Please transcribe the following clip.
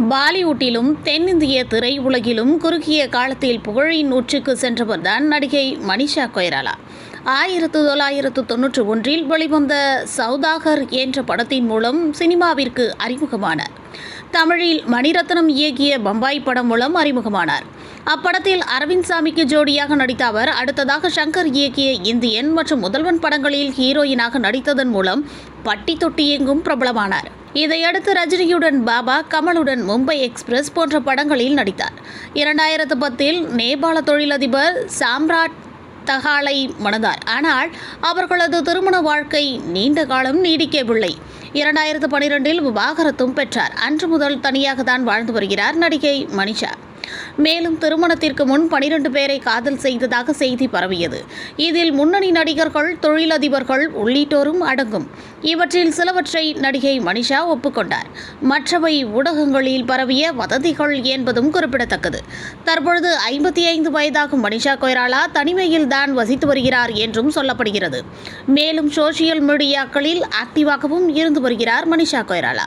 பாலிவுட்டிலும் தென்னிந்திய திரையுலகிலும் குறுகிய காலத்தில் புகழின் உச்சிக்கு சென்றவர்தான் நடிகை மனிஷா கொய்ராலா. ஆயிரத்து தொள்ளாயிரத்து தொன்னூற்றி ஒன்றில் வெளிவந்த சௌதாகர் என்ற படத்தின் மூலம் சினிமாவிற்கு அறிமுகமானார். தமிழில் மணிரத்னம் இயக்கிய பம்பாய் படம் மூலம் அறிமுகமானார். அப்படத்தில் அரவிந்த் சாமிக்கு ஜோடியாக நடித்த அவர் அடுத்ததாக சங்கர் இயக்கிய இந்தியன் மற்றும் முதல்வன் படங்களில் ஹீரோயினாக நடித்ததன் மூலம் பட்டி தொட்டி எங்கும் பிரபலமானார். இதையடுத்து ரஜினியுடன் பாபா கமலுடன் மும்பை எக்ஸ்பிரஸ் போன்ற படங்களில் நடித்தார். இரண்டாயிரத்து பத்தில் நேபாள தொழிலதிபர் சாம்ராட் தகாலை மணந்தார். ஆனால் அவர்களது திருமண வாழ்க்கை நீண்ட காலம் நீடிக்கவில்லை. இரண்டாயிரத்து பனிரெண்டில் விவாகரத்தும் பெற்றார். அன்று முதல் தனியாக தான் வாழ்ந்து வருகிறார் நடிகை மனிஷா மேலும் திருமணத்திற்கு முன் பனிரெண்டு பேரை காதல் செய்ததாக செய்தி பரவியது. இதில் முன்னணி நடிகர்கள் தொழிலதிபர்கள் உள்ளிட்டோரும் அடங்கும். இவற்றில் சிலவற்றை நடிகை மனிஷா ஒப்புக்கொண்டார். மற்றவை ஊடகங்களில் பரவிய வதந்திகள் என்பதும் குறிப்பிடத்தக்கது. தற்பொழுது ஐம்பத்தி ஐந்து வயதாகும் மனிஷா கொய்ராலா தனிமையில் தான் வசித்து வருகிறார் என்றும் சொல்லப்படுகிறது. மேலும் சோசியல் மீடியாக்களில் ஆக்டிவாகவும் இருந்து வருகிறார் மனிஷா கொய்ராலா.